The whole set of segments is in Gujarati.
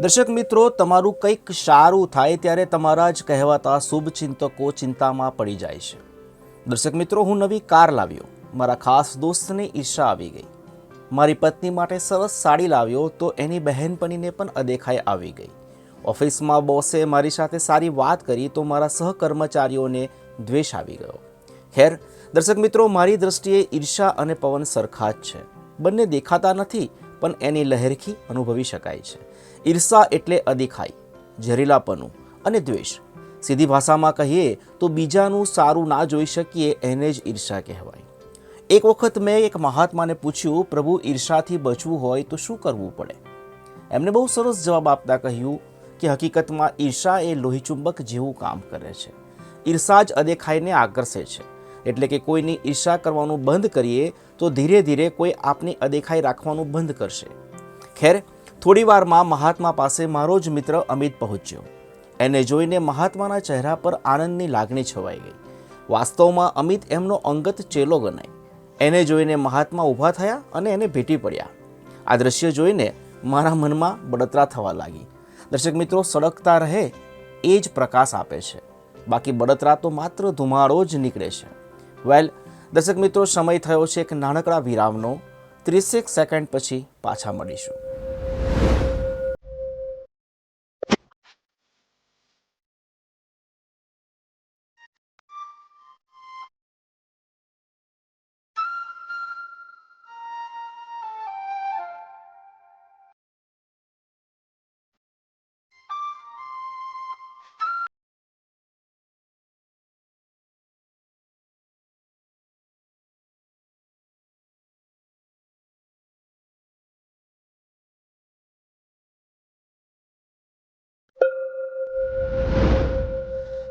દર્શક મિત્રો, તમારું કંઈક સારું થાય ત્યારે તમારા જ કહેવાતા શુભ ચિંતકો ચિંતામાં પડી જાય છે. દર્શક મિત્રો, હું નવી કાર લાવ્યો. મારા ખાસ દોસ્તને ઈર્ષા આવી ગઈ. મારી પત્ની માટે સરસ સાડી લાવ્યો તો એની બહેનપણીને પણ અદેખાઈ આવી ગઈ. ઓફિસમાં બોસે મારી સાથે સારી વાત કરી તો મારા સહકર્મચારીઓને દ્વેષ આવી ગયો. ખેર, દર્શક મિત્રો, મારી દ્રષ્ટિએ ઈર્ષા અને પવન સરખા જ છે. બંને દેખાતા નથી, પણ એની લહેરખી અનુભવી શકાય છે. ઈર્ષા એટલે અદેખાઈ ઝેરીલાપનું અને દ્વેષ. સીધી ભાષામાં કહીએ તો બીજાનું સારું ના જોઈ શકીએ એને જ ઈર્ષા કહેવાય. એક વખત મેં એક મહાત્માને પૂછ્યું, પ્રભુ, ઈર્ષાથી બચવું હોય તો શું કરવું પડે? એમને બહુ સરસ જવાબ આપતા કહ્યું કે, હકીકતમાં ઈર્ષા એ લોહીચુંબક જેવું કામ કરે છે. ઈર્ષા જ અદેખાઈને આકર્ષે છે. એટલે કે કોઈની ઈર્ષા કરવાનું બંધ કરીએ તો ધીરે ધીરે કોઈ આપની અદેખાઈ રાખવાનું બંધ કરશે. ખેર થોડી વારમાં મહાત્મા પાસે મારો જ મિત્ર અમિત પહોંચ્યો. એને જોઈને મહાત્માના ચહેરા પર આનંદની લાગણી છવાઈ ગઈ. વાસ્તવમાં અમિત એમનો અંગત ચેલો ગણાય. એને જોઈને મહાત્મા ઊભા થયા અને એને ભેટી પડ્યા. આ દ્રશ્ય જોઈને મારા મનમાં બળતરા થવા લાગી. દર્શક મિત્રો, સળગતા રહે એ જ પ્રકાશ આપે છે. બાકી બળતરા તો માત્ર ધુમાડો જ નીકળે છે. વેલ દર્શક મિત્રો, સમય થયો છે એક નાનકડા વિરામનો. ત્રીસેક સેકન્ડ પછી પાછા મળીશું.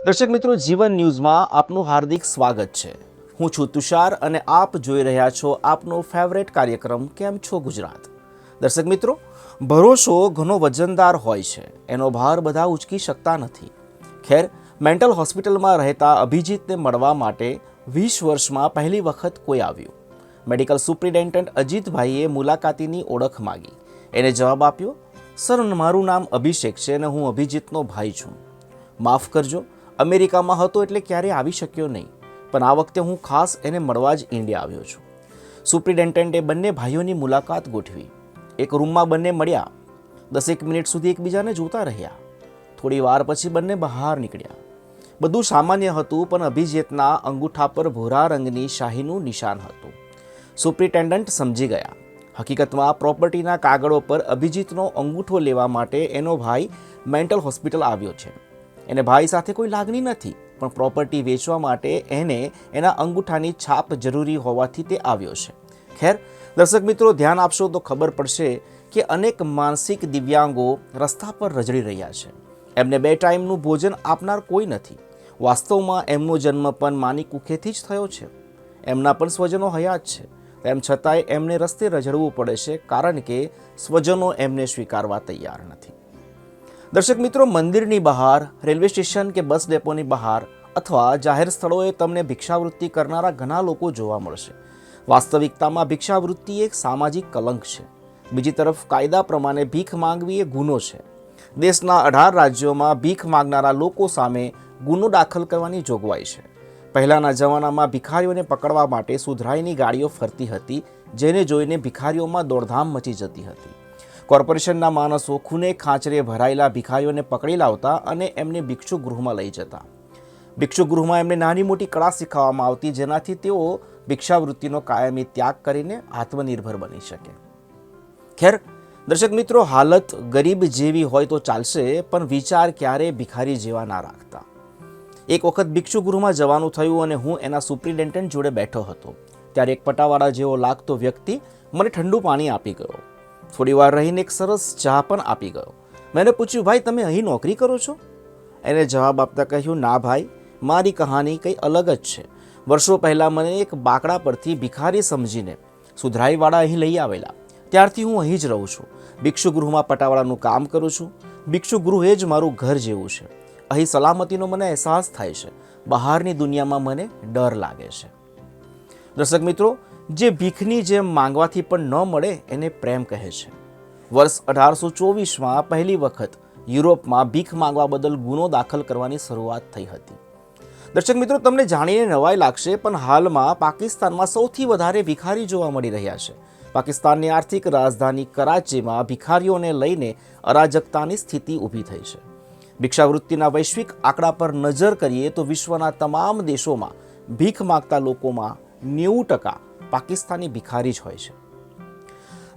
દર્શક મિત્રો, જીવન ન્યૂઝમાં આપનું હાર્દિક સ્વાગત છે. હું છું તુષાર અને આપ જોઈ રહ્યા છો આપનો ફેવરેટ કાર્યક્રમ કેમ છો ગુજરાત? દર્શક મિત્રો, ભરોસો ઘણો વજનદાર હોય છે. એનો ભાર બધા ઉચકી શકતા નથી. ખેર, મેન્ટલ હોસ્પિટલમાં રહેતા અભિજીતને મળવા માટે વીસ વર્ષમાં પહેલી વખત કોઈ આવ્યું. મેડિકલ સુપ્રિન્ટેન્ડન્ટ અજીતભાઈએ મુલાકાતીની ઓળખ માગી. એને જવાબ આપ્યો, સર, મારું નામ અભિષેક છે અને હું અભિજીતનો ભાઈ છું. માફ કરજો અમેરિકામાં હતો એટલે ક્યારેય આવી શક્યો નહીં. પણ આ વખતે હું ખાસ એને મળવા જ ઇન્ડિયા આવ્યો છું. સુપ્રિન્ટેન્ડન્ટે બંને ભાઈઓની મુલાકાત ગોઠવી. એક રૂમમાં બંને મળ્યા. દસેક મિનિટ સુધી એકબીજાને જોતા રહ્યા. થોડી વાર પછી બંને બહાર નીકળ્યા. બધું સામાન્ય હતું, પણ અભિજીતના અંગૂઠા પર ભૂરા રંગની શાહીનું નિશાન હતું. સુપ્રિન્ટેન્ડન્ટ સમજી ગયા. હકીકતમાં પ્રોપર્ટીના કાગળો પર અભિજીતનો અંગૂઠો લેવા માટે એનો ભાઈ મેન્ટલ હોસ્પિટલ આવ્યો છે. એને ભાઈ સાથે કોઈ લાગણી નથી, પણ પ્રોપર્ટી વેચવા માટે એને એના અંગૂઠાની છાપ જરૂરી હોવાથી તે આવ્યો છે. ખેર, દર્શક મિત્રો, ધ્યાન આપશો તો ખબર પડશે કે અનેક માનસિક દિવ્યાંગો રસ્તા પર રજળી રહ્યા છે. એમને બે ટાઈમનું ભોજન આપનાર કોઈ નથી. વાસ્તવમાં એમનો જન્મ પણ માની કુખેથી જ થયો છે. એમના પણ સ્વજનો હયાત છે. તેમ છતાંય એમને રસ્તે રજડવું પડે છે કારણ કે સ્વજનો એમને સ્વીકારવા તૈયાર નથી. દર્શક મિત્રો, મંદિરની બહાર, રેલવે સ્ટેશન કે બસ ડેપોની બહાર અથવા જાહેર સ્થળોએ તમને ભિક્ષાવૃત્તિ કરનારા ઘણા લોકો જોવા મળશે. વાસ્તવિકતામાં ભિક્ષાવૃત્તિ એક સામાજિક કલંક છે. બીજી તરફ, કાયદા પ્રમાણે ભીખ માંગવી એ ગુનો છે. દેશના અઢાર રાજ્યોમાં ભીખ માંગનારા લોકો સામે ગુનો દાખલ કરવાની જોગવાઈ છે. પહેલાંના જમાનામાં ભિખારીઓને પકડવા માટે સુધરાઈની ગાડીઓ ફરતી હતી, જેને જોઈને ભિખારીઓમાં દોડધામ મચી જતી હતી. કોર્પોરેશનના માણસો ખૂને ખાંચરે ભરાયેલા ભિખારીઓને પકડી લાવતા અને એમને ભિક્ષુ ગૃહમાં લઈ જતા. ભિક્ષુ ગૃહમાં એમને નાની મોટી કળા શીખવવામાં આવતી, જેનાથી તેઓ ભિક્ષાવૃત્તિનો કાયમી ત્યાગ કરીને આત્મનિર્ભર બની શકે. ખેર, દર્શક મિત્રો, હાલત ગરીબ જેવી હોય તો ચાલશે, પણ વિચાર ક્યારે ભિખારી જેવા ના રાખતા. એક વખત ભિક્ષુ ગૃહમાં જવાનું થયું અને હું એના સુપ્રિન્ટેન્ડન્ટ જોડે બેઠો હતો. ત્યારે એક પટાવાળા જેવો લાગતો વ્યક્તિ મને ઠંડુ પાણી આપી ગયો. થોડી વાર રહીને એક સરસ ચા પણ આપી ગયો. મેં પૂછ્યું, ભાઈ, તમે અહીં નોકરી કરો છો? એને જવાબ આપતા કહ્યું, ના ભાઈ, મારી કહાની કંઈ અલગ જ છે. વર્ષો પહેલાં મને એક બાકડા પરથી ભિખારી સમજીને સુધરાઈવાળા અહીં લઈ આવેલા. ત્યારથી હું અહીં જ રહું છું. ભિક્ષુ ગૃહમાં પટાવાળાનું કામ કરું છું. ભિક્ષુ ગૃહ એ જ મારું ઘર જેવું છે. અહીં સલામતીનો મને અહેસાસ થાય છે. બહારની દુનિયામાં મને ડર લાગે છે. દર્શક મિત્રો જે ભીખની જેમ માંગવાથી પણ ન મળે એને પ્રેમ કહે છે. વર્ષ અઢારસો ચોવીસમાં પહેલી વખત યુરોપમાં ભીખ માંગવા બદલ ગુનો દાખલ કરવાની શરૂઆત થઈ હતી. દર્શક મિત્રો, તમને જાણીને નવાઈ લાગશે, પણ હાલમાં પાકિસ્તાનમાં સૌથી વધારે ભિખારી જોવા મળી રહ્યા છે. પાકિસ્તાનની આર્થિક રાજધાની કરાચીમાં ભિખારીઓને લઈને અરાજકતાની સ્થિતિ ઊભી થઈ છે. ભિક્ષાવૃત્તિના વૈશ્વિક આંકડા પર નજર કરીએ તો વિશ્વના તમામ દેશોમાં ભીખ માગતા લોકોમાં નેવું ટકા પાકિસ્તાની ભિખારી જ હોય છે.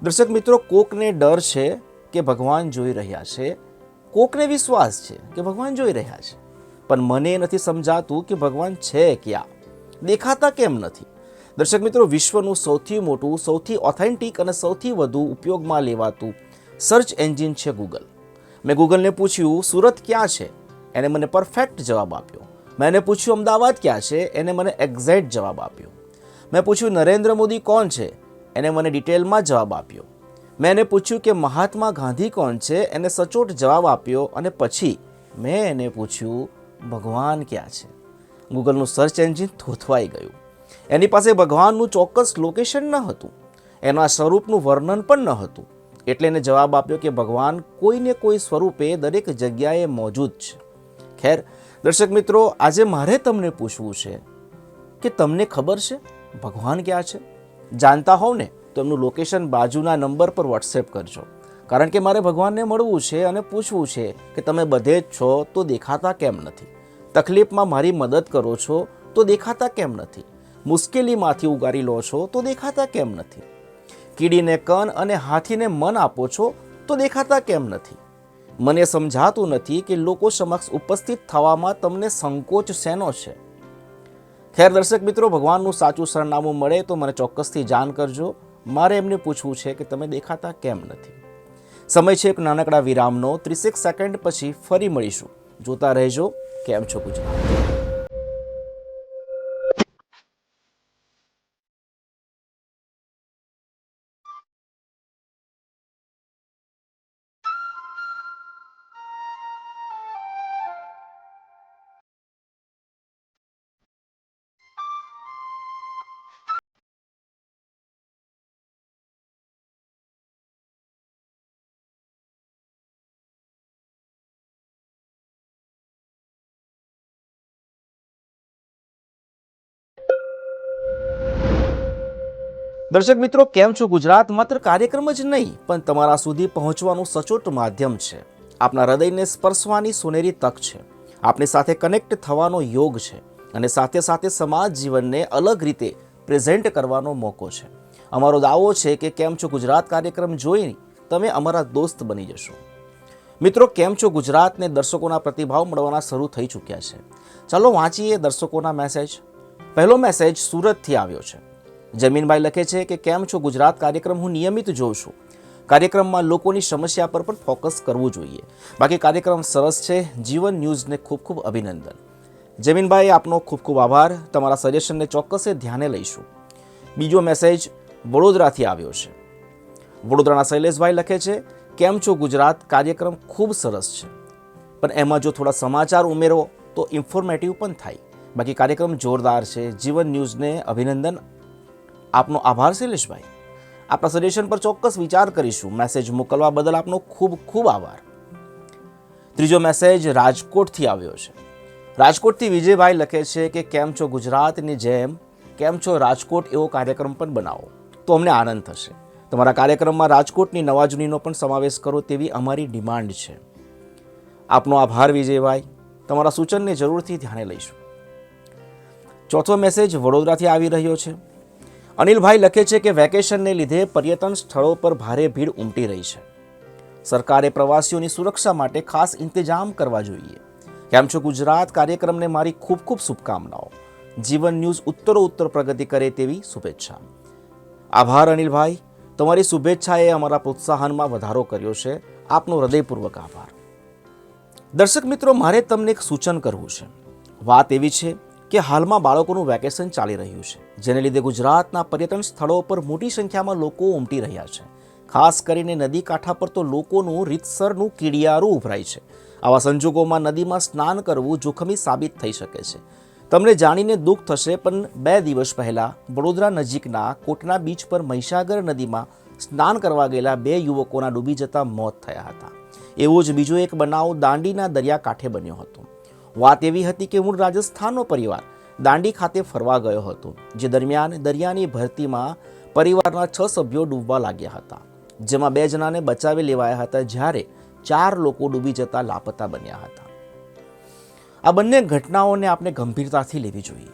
દર્શક મિત્રો, કોકને ડર છે કે ભગવાન જોઈ રહ્યા છે. કોકને વિશ્વાસ છે કે ભગવાન જોઈ રહ્યા છે. પણ મને નથી સમજાતું કે ભગવાન છે ક્યાં. દેખાતા કેમ નથી? દર્શક મિત્રો, વિશ્વનું સૌથી મોટું, સૌથી ઓથેન્ટિક અને સૌથી વધુ ઉપયોગમાં લેવાતું સર્ચ એન્જિન છે ગૂગલ મેં ગૂગલને પૂછ્યું, સુરત ક્યાં છે? એને મને પરફેક્ટ જવાબ આપ્યો. મેં એને પૂછ્યું, અમદાવાદ ક્યાં છે? એને મને એક્ઝેક્ટ જવાબ આપ્યો. મેં પૂછ્યું, નરેન્દ્ર મોદી કોણ છે? એને મને ડિટેલમાં જવાબ આપ્યો. મેં એને પૂછ્યું કે, મહાત્મા ગાંધી કોણ છે? એને સચોટ જવાબ આપ્યો અને પછી મેં એને પૂછ્યું, ભગવાન ક્યાં છે? ગૂગલનું સર્ચ એન્જિન થોથવાઈ ગયું. એની પાસે ભગવાનનું ચોક્કસ લોકેશન ન હતું. એના સ્વરૂપનું વર્ણન પણ ન હતું. એટલે એને જવાબ આપ્યો કે, ભગવાન કોઈને કોઈ સ્વરૂપે દરેક જગ્યાએ મોજૂદ છે. ખેર, દર્શક મિત્રો, આજે મારે તમને પૂછવું છે કે, તમને ખબર છે? ભગવાન ક્યાં છે? જાણતા હોવ ને તો એમનું લોકેશન બાજુના નંબર પર વોટ્સએપ કરજો. કારણ કે મારે ભગવાનને મળવું છે અને પૂછવું છે કે તમે બધે જ છો તો દેખાતા કેમ નથી? તકલીફમાં મારી મદદ કરો છો તો દેખાતા કેમ નથી? મુશ્કેલીમાંથી ઉગારી લો છો તો દેખાતા કેમ નથી? કીડીને કન અને હાથીને મન આપો છો તો દેખાતા કેમ નથી? મને સમજાતું નથી કે લોકો સમક્ષ ઉપસ્થિત થવામાં તમને સંકોચ શેનો છે? ખેર દર્શક મિત્રો, ભગવાનનું સાચું સરનામું મળે તો મને ચોક્કસથી જાણ કરજો. મારે એમને પૂછવું છે કે તમે દેખાતા કેમ નથી? સમય છે એક નાનકડા વિરામનો. ત્રીસેક સેકન્ડ પછી ફરી મળીશું. જોતા રહેજો. કેમ છો ગુજરાત? દર્શક મિત્રો, કેમ છો ગુજરાત? માત્ર કાર્યક્રમ જ નહીં, પણ તમારા સુધી પહોંચવાનું સચોટ માધ્યમ છે. આપના હૃદયને સ્પર્શવાની સોનેરી તક છે. આપની સાથે કનેક્ટ થવાનો યોગ છે અને સાથે સાથે સમાજ જીવનને અલગ રીતે પ્રેઝેન્ટ કરવાનો મોકો છે. અમારો દાવો છે કે કેમ છો ગુજરાત કાર્યક્રમ જોઈ તમે અમારા દોસ્ત બની જશો. મિત્રો, કેમ છો ગુજરાતને દર્શકોના પ્રતિભાવ મળવાના શરૂ થઈ ચૂક્યા છે? ચાલો વાંચીએ દર્શકોના મેસેજ પહેલો મેસેજ સુરતથી આવ્યો છે. જમીનભાઈ લખે છે કે કેમ છો ગુજરાત કાર્યક્રમ હું નિયમિત જોઉં છું. કાર્યક્રમમાં લોકોની સમસ્યા પર પણ ફોકસ કરવું જોઈએ. બાકી કાર્યક્રમ સરસ છે. જીવન ન્યૂઝને ખૂબ ખૂબ અભિનંદન. જમીનભાઈ, આપનો ખૂબ ખૂબ આભાર. તમારા સજેશનને ચોક્કસે ધ્યાને લઈશું. બીજો મેસેજ વડોદરાથી આવ્યો છે. વડોદરાના શૈલેષભાઈ લખે છે, કેમ છો ગુજરાત? કાર્યક્રમ ખૂબ સરસ છે. પણ એમાં જો થોડા સમાચાર ઉમેરો, તો ઇન્ફોર્મેટિવ પણ થાય. બાકી કાર્યક્રમ જોરદાર છે. જીવન ન્યૂઝને અભિનંદન. આપનો આભાર, શૈલેષભાઈ. આપણા સજેશન પર ચોક્કસ વિચાર કરીશું. મેસેજ મોકલવા બદલ આપનો ખૂબ ખૂબ આભાર. ત્રીજો મેસેજ રાજકોટથી આવ્યો છે. રાજકોટથી વિજયભાઈ લખે છે કે, કેમ છો ગુજરાતની જેમ? કેમ છો રાજકોટ? એવો કાર્યક્રમ પણ બનાવો. તો અમને આનંદ થશે. તમારા કાર્યક્રમમાં રાજકોટની નવાજૂનીનો પણ સમાવેશ કરો તેવી અમારી ડિમાન્ડ છે. આપનો આભાર, વિજયભાઈ. તમારા સૂચનને જરૂરથી ધ્યાને લઈશું. ચોથો મેસેજ વડોદરાથી આવી રહ્યો છે. અનિલભાઈ લખે છે કે વેકેશનને લીધે પર્યટન સ્થળો પર ભારે ભીડ ઉમટી રહી છે. સરકારે પ્રવાસીઓની સુરક્ષા માટે ખાસ ઇંતજામ કરવા જોઈએ. કેમ છો ગુજરાત? કાર્યક્રમને મારી ખૂબ ખૂબ શુભકામનાઓ. જીવન ન્યૂઝ ઉત્તરો ઉત્તર પ્રગતિ કરે તેવી શુભેચ્છા. આભાર અનિલભાઈ. તમારી શુભેચ્છાએ અમારા પ્રોત્સાહનમાં વધારો કર્યો છે. આપનો હૃદયપૂર્વક આભાર. દર્શક મિત્રો, મારે તમને એક સૂચન કરવું છે. વાત એવી છે કે હાલમાં બાળકોનું વેકેશન ચાલી રહ્યું છે, જેને લીધે ગુજરાતના પર્યટન સ્થળો પર મોટી સંખ્યામાં લોકો ઉમટી રહ્યા છે. ખાસ કરીને નદી કાંઠા પર તો લોકોનું રીતસરનું કીડિયારું ઉભરાય છે. આવા સંજોગોમાં નદીમાં સ્નાન કરવું જોખમી સાબિત થઈ શકે છે. તમને જાણીને દુઃખ થશે, પણ બે દિવસ પહેલાં વડોદરા નજીકના કોટના બીચ પર મહીસાગર નદીમાં સ્નાન કરવા ગયેલા બે યુવકોના ડૂબી જતા મોત થયા હતા. એવો જ બીજો એક બનાવ દાંડીના દરિયાકાંઠે બન્યો હતો. વાત એવી હતી કે મૂળ રાજસ્થાનનો પરિવાર, દાંડી ખાતે ફરવા ગયો હતો, જે દરમિયાન દરિયાની ભરતીમાં પરિવારના છ સભ્યો ડૂબવા લાગ્યા હતા, જેમાં બે જણાને બચાવી લેવાયા હતા જ્યારે ચાર લોકો ડૂબી જતા લાપતા બન્યા હતા. આ બંને ઘટનાઓને આપણે ગંભીરતાથી લેવી જોઈએ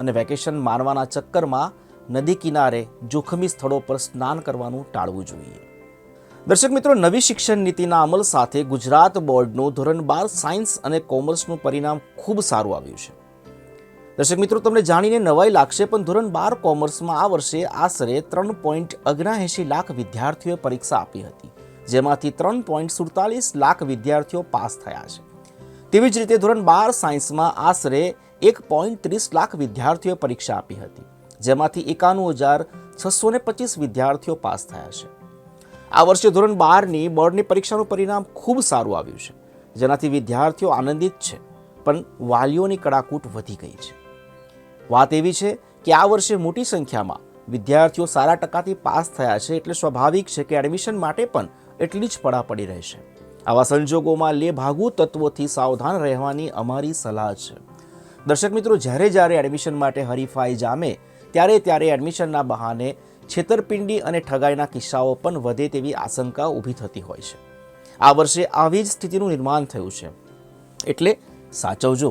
અને વેકેશન મારવાના ચક્કરમાં નદી કિનારે જોખમી સ્થળો પર સ્નાન કરવાનું ટાળવું જોઈએ. દર્શક મિત્રો, નવી શિક્ષણ નીતિના અમલ સાથે ગુજરાત બોર્ડનું ધોરણ બાર સાયન્સ અને કોમર્સનું પરિણામ ખૂબ સારું આવ્યું છે. દર્શક મિત્રો, તમને જાણીને નવાઈ લાગશે, પણ ધોરણ બાર કોમર્સમાં આ વર્ષે આશરે ત્રણ પોઈન્ટ અગ્નાએંશી લાખ વિદ્યાર્થીઓએ પરીક્ષા આપી હતી, જેમાંથી ત્રણ પોઈન્ટ સુડતાલીસ લાખ વિદ્યાર્થીઓ પાસ થયા છે. તેવી જ રીતે ધોરણ બાર સાયન્સમાં આશરે એક પોઈન્ટ ત્રીસ લાખ વિદ્યાર્થીઓએ પરીક્ષા આપી હતી, જેમાંથી એકાણું હજાર છસો ને પચીસ વિદ્યાર્થીઓ પાસ થયા છે. આ વર્ષે ધોરણ બારની બોર્ડની પરીક્ષાનું પરિણામ ખૂબ સારું આવ્યું છે. જેનાથી વિદ્યાર્થીઓ આનંદિત છે, પણ વાલીઓની કડાકૂટ વધી ગઈ છે. વાત એવી છે કે આ વર્ષે મોટી સંખ્યામાં વિદ્યાર્થીઓ સારા ટકાથી પાસ થયા છે એટલે સ્વાભાવિક છે કે એડમિશન માટે પણ એટલી જ પડાપડી રહેશે. આવા સંજોગોમાં લે ભાગુ તત્વોથી સાવધાન રહેવાની અમારી સલાહ છે. દર્શક મિત્રો, જ્યારે જ્યારે એડમિશન માટે હરીફાઈ જામે, ત્યારે ત્યારે એડમિશનના બહાને છેતરપિંડી અને ઠગાઈના કિસ્સાઓ પણ વધે તેવી આશંકા ઊભી થતી હોય છે. આ વર્ષે આવી જ સ્થિતિનું નિર્માણ થયું છે. એટલે સાચવજો,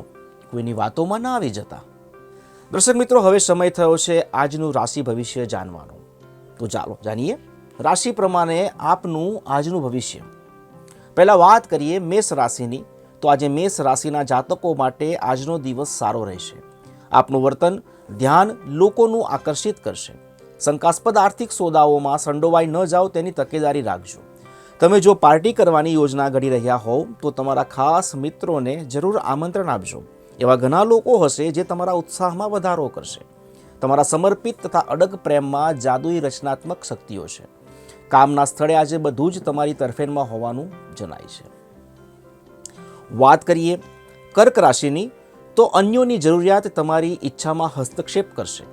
કોઈની વાતોમાં ના આવી જતા. દર્શક મિત્રો, હવે સમય થયો છે આજનું રાશિ ભવિષ્ય જાણવાનો. તો ચાલો જાણીએ, રાશિ પ્રમાણે આપનું આજનું ભવિષ્ય. પહેલાં વાત કરીએ મેષ રાશિની. તો આજે મેષ રાશિના જાતકો માટે આજનો દિવસ સારો રહેશે. આપનું વર્તન ધ્યાન લોકોનું આકર્ષિત કરશે. શંકાસ્પદ આર્થિક સોદાઓમાં સંડોવાઈ ન જાઓ તેની તકેદારી રાખજો. તમે જો પાર્ટી કરવાની યોજના ઘડી રહ્યા હોવ, તો તમારા ખાસ મિત્રોને જરૂર આમંત્રણ આપજો. એવા ઘણા લોકો હશે જે તમારા ઉત્સાહમાં વધારો કરશે. તમારા સમર્પિત તથા અડગ પ્રેમમાં જાદુઈ રચનાત્મક શક્તિઓ છે. કામના સ્થળે આજે બધું જ તમારી તરફેણમાં હોવાનું જણાય છે. વાત કરીએ કર્ક રાશિની, તો અન્યોની જરૂરિયાત તમારી ઈચ્છામાં હસ્તક્ષેપ કરશે.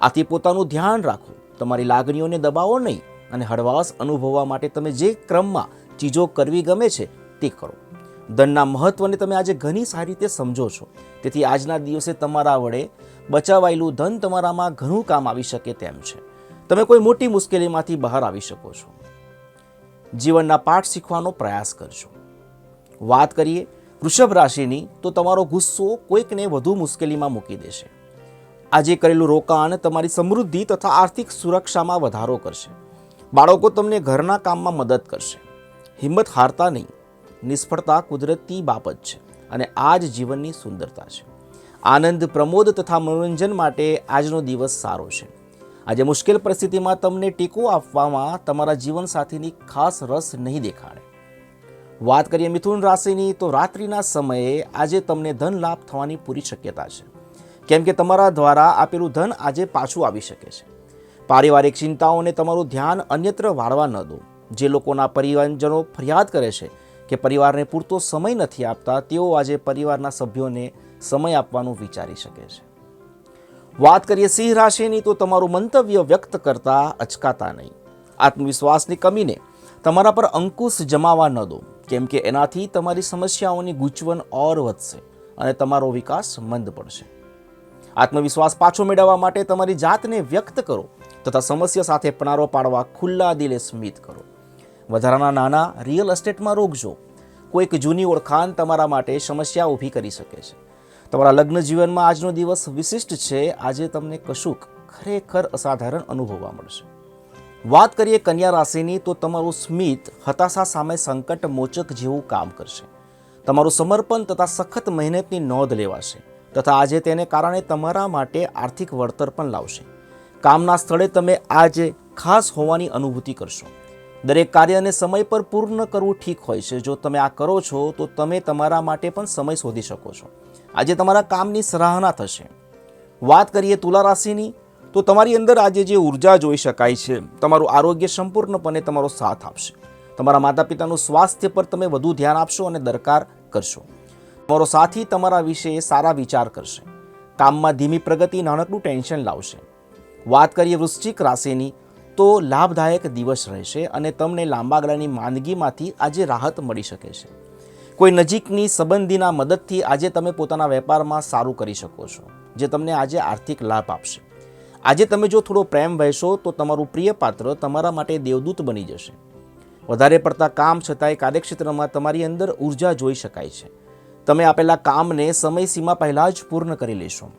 આથી પોતાનું ધ્યાન રાખો. તમારી લાગણીઓને દબાવો નહીં અને હળવાશ અનુભવવા માટે તમે જે ક્રમમાં ચીજો કરવી ગમે છે તે કરો. ધનના મહત્વને તમે આજે ઘણી સારી રીતે સમજો છો. તેથી આજના દિવસે તમારા વડે બચાવાયેલું ધન તમારામાં ઘણું કામ આવી શકે તેમ છે. તમે કોઈ મોટી મુશ્કેલીમાંથી બહાર આવી શકો છો. જીવનના પાઠ શીખવાનો પ્રયાસ કરજો. વાત કરીએ વૃષભ રાશિની તો તમારો ગુસ્સો કોઈકને વધુ મુશ્કેલીમાં મૂકી દેશે. આજે કરેલું રોકાણ તમારી સમૃદ્ધિ તથા આર્થિક સુરક્ષામાં વધારો કરશે. બાળકો તમને ઘરના કામમાં મદદ કરશે. હિંમત હારતા નહીં. નિષ્ફળતા કુદરતી બાબત છે અને આ જ જીવનની સુંદરતા છે. આનંદ, પ્રમોદ તથા મનોરંજન માટે આજનો દિવસ સારો છે. આજે મુશ્કેલ પરિસ્થિતિમાં તમને ટેકો આપવામાં તમારા જીવનસાથીની ખાસ રસ નહીં દેખાડે. વાત કરીએ મિથુન રાશિની તો રાત્રિના સમયે આજે તમને ધન લાભ થવાની પૂરી શક્યતા છે. કેમ કે તમારા દ્વારા આપેલું ધન આજે પાછું આવી શકે છે. પારિવારિક ચિંતાઓને તમારું ધ્યાન અન્યત્ર વાળવા ન દો. જે લોકોના પરિવારજનો ફરિયાદ કરે છે કે પરિવારને પૂરતો સમય નથી આપતા, તેઓ આજે પરિવારના સભ્યોને સમય આપવાનું વિચારી શકે છે. વાત કરીએ સિંહ રાશિની, તો તમારું મંતવ્ય વ્યક્ત કરતા અચકાતા નહીં. આત્મવિશ્વાસની કમીને તમારા પર અંકુશ જમાવા ન દો. કેમ કે એનાથી તમારી સમસ્યાઓની ગૂંચવણ ઓર વધશે અને તમારો વિકાસ મંદ પડશે. આત્મવિશ્વાસ પાછો મેળવવા માટે તમારી જાતને વ્યક્ત કરો તથા સમસ્યા સાથે પણારો પાડવા ખુલ્લા દિલે સ્મિત કરો. વધારાના નાના રિયલ એસ્ટેટમાં રોકજો કોઈક જૂની ઓળખાણ તમારા માટે સમસ્યા ઊભી કરી શકે છે. તમારા લગ્ન જીવનમાં આજનો દિવસ વિશિષ્ટ છે. આજે તમને કશુંક ખરેખર અસાધારણ અનુભવવા મળશે. વાત કરીએ કન્યા રાશિની તો તમારું સ્મિત હતાશા સામે સંકટ મોચક જેવું કામ કરશે. તમારું સમર્પણ તથા સખત મહેનતની નોંધ લેવાશે. તથા આજે તેને કારણે તમારા માટે આર્થિક વળતર પણ લાવશે. કામના સ્થળે તમે આજે ખાસ હોવાની અનુભૂતિ કરશો. દરેક કાર્યને સમય પર પૂર્ણ કરવું ઠીક હોય છે. જો તમે આ કરો છો, તો તમે તમારા માટે પણ સમય શોધી શકો છો. આજે તમારા કામની સરાહના થશે. વાત કરીએ તુલા રાશિની, તો તમારી અંદર આજે જે ઊર્જા જોઈ શકાય છે, તમારું આરોગ્ય સંપૂર્ણપણે તમારો સાથ આપશે. તમારા માતા પિતાનું સ્વાસ્થ્ય પર તમે વધુ ધ્યાન આપશો અને દરકાર કરશો. તમારો સાથી તમારા વિશે સારા વિચાર કરશે. કામમાં ધીમી પ્રગતિ, નાનકડું ટેન્શન લાવશે. વાત કરીએ વૃશ્ચિક રાશિની, તો લાભદાયક દિવસ રહેશે અને તમને લાંબા ગાળાની માંદગીમાંથી આજે રાહત મળી શકે છે. કોઈ નજીકની સંબંધીના મદદથી આજે તમે પોતાના વેપારમાં સારું કરી શકો છો, જે તમને આજે આર્થિક લાભ આપશે. આજે તમે જો થોડો પ્રેમ વહેશો, તો તમારું પ્રિય પાત્ર તમારા માટે દેવદૂત બની જશે. વધારે પડતા કામ છતાંય કાર્યક્ષેત્રમાં તમારી અંદર ઊર્જા જોઈ શકાય છે. તમે આપેલા કામને સમયસીમા પહેલાં જ પૂર્ણ કરી લેશો.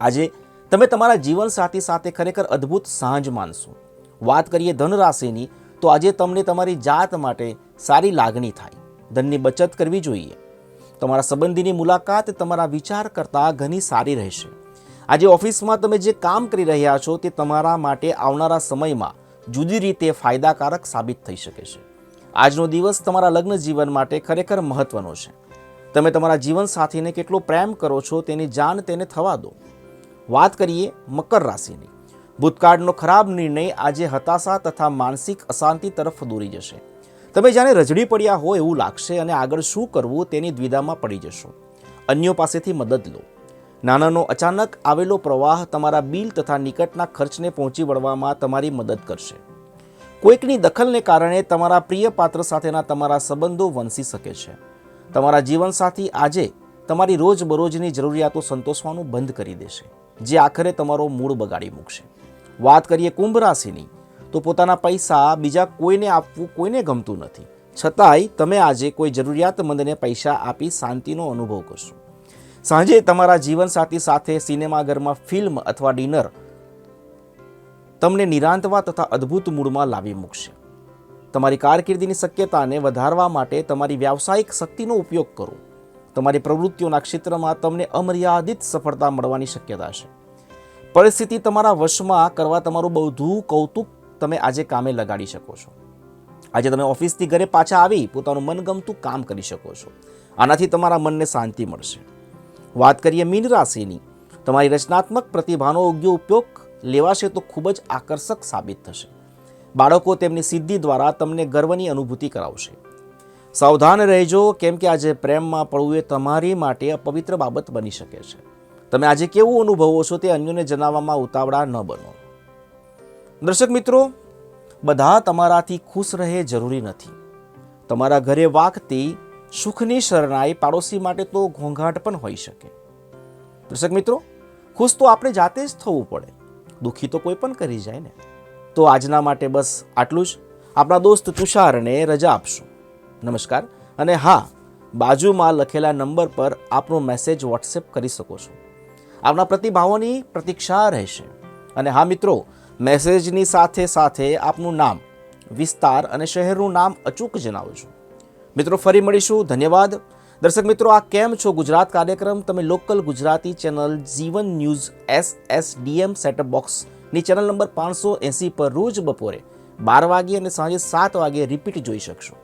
આજે તમે તમારા જીવનસાથી સાથે ખરેખર અદ્ભુત સાંજ માનશો વાત કરીએ ધન રાશિની તો આજે તમને તમારી જાત માટે સારી લાગણી થાય. ધનની બચત કરવી જોઈએ. તમારા સંબંધીની મુલાકાત તમારા વિચાર કરતાં ઘણી સારી રહેશે. આજે ઓફિસમાં તમે જે કામ કરી રહ્યા છો તે તમારા માટે આવનારા સમયમાં જુદી રીતે ફાયદાકારક સાબિત થઈ શકે છે. આજનો દિવસ તમારા લગ્ન જીવન માટે ખરેખર મહત્વનો છે. તમે તમારા જીવનસાથીને કેટલો પ્રેમ કરો છો તેની જાણ તેને થવા દો. વાત કરીએ મકર રાશિની. ભૂતકાળનો ખરાબ નિર્ણય આજે હતાશા તથા માનસિક અશાંતિ તરફ દોરી જશે. તમે જાણે રજડી પડ્યા હોય એવું લાગશે અને આગળ શું કરવું તેની દ્વિધામાં પડી જશો. અન્યો પાસેથી મદદ લો. નાનાનો અચાનક આવેલો પ્રવાહ તમારા બિલ તથા નિકટના ખર્ચને પહોંચી વળવામાં તમારી મદદ કરશે. કોઈકની દખલને કારણે તમારા પ્રિય પાત્ર સાથેના તમારા સંબંધો વંસી શકે છે. તમારા જીવનસાથી આજે તમારી રોજબરોજની જરૂરિયાતો સંતોષવાનું બંધ કરી દેશે, જે આખરે તમારો મૂળ બગાડી મૂકશે. વાત કરીએ કુંભ રાશિની, તો પોતાના પૈસા બીજા કોઈને આપવું કોઈને ગમતું નથી. છતાંય તમે આજે કોઈ જરૂરિયાતમંદને પૈસા આપી શાંતિનો અનુભવ કરશો. સાંજે તમારા જીવનસાથી સાથે સિનેમાઘરમાં ફિલ્મ અથવા ડિનર તમને નિરાંતવા તથા અદ્ભુત મૂડમાં લાવી મૂકશે. તમારી કારકિર્દીની શક્યતાને વધારવા માટે તમારી વ્યાવસાયિક શક્તિનો ઉપયોગ કરો. તમારી પ્રવૃત્તિઓના ક્ષેત્રમાં તમને અમર્યાદિત સફળતા મળવાની શક્યતા છે. પરિસ્થિતિ તમારા વશમાં કરવા તમારું બધું કૌતુક તમે આજે કામે લગાડી શકો છો. આજે તમે ઓફિસથી ઘરે પાછા આવી પોતાનું મનગમતું કામ કરી શકો છો. આનાથી તમારા મનને શાંતિ મળશે. વાત કરીએ મીન રાશિની. તમારી રચનાત્મક પ્રતિભાનો યોગ્ય ઉપયોગ લેવાશે તો ખૂબ જ આકર્ષક સાબિત થશે. બાળકો તેમની સિદ્ધિ દ્વારા તમને ગર્વની અનુભૂતિ કરાવશે. સાવધાન રહેજો, કેમ કે આજે પ્રેમમાં પડવું એ તમારી માટે અપવિત્ર બાબત બની શકે છે. તમે આજે કેવું અનુભવો છો તે અન્યોને જણાવવામાં ઉતાવળા ન બનો. દર્શક મિત્રો, બધા તમારાથી ખુશ રહે જરૂરી નથી. તમારા ઘરે વાગતી સુખની શરણાઈ પાડોશી માટે તો ઘોંઘાટ પણ હોઈ શકે. દર્શક મિત્રો, ખુશ તો આપણે જાતે જ થવું પડે. દુઃખી તો કોઈ પણ કરી જાય ને. તો આજના માટે બસ આટલું જ. આપણા દોસ્ત તુષારને રજા આપશું. નમસ્કાર. અને હા, બાજુમાં લખેલા નંબર પર આપનો મેસેજ વોટ્સએપ કરી શકો છો. આપના પ્રતિભાવોની પ્રતીક્ષા રહેશે. અને હા મિત્રો મેસેજની સાથે સાથે આપનું નામ, વિસ્તાર અને શહેરનું નામ અચૂક જણાવજો મિત્રો, ફરી મળીશું. ધન્યવાદ. દર્શક મિત્રો, આ કેમ છો? ગુજરાત કાર્યક્રમ, તમે local Gujarati channel Jivan news S S DM setup બોક્સની ચેનલ નંબર પાંચસો એંસી પર રોજ બપોરે બાર વાગે અને સાંજે સાત વાગે રિપીટ જોઈ શકશો.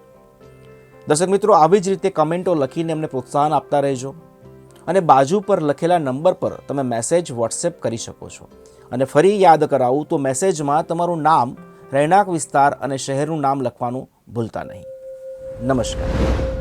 દર્શક મિત્રો, આવી જ રીતે કમેન્ટો લખીને અમને પ્રોત્સાહન આપતા રહેજો અને બાજુ પર લખેલા નંબર પર તમે મેસેજ વોટ્સએપ કરી શકો છો. અને ફરી યાદ કરાવું તો મેસેજમાં તમારું નામ, રહેણાંક વિસ્તાર અને શહેરનું નામ લખવાનું ભૂલતા નહીં. નમસ્કાર.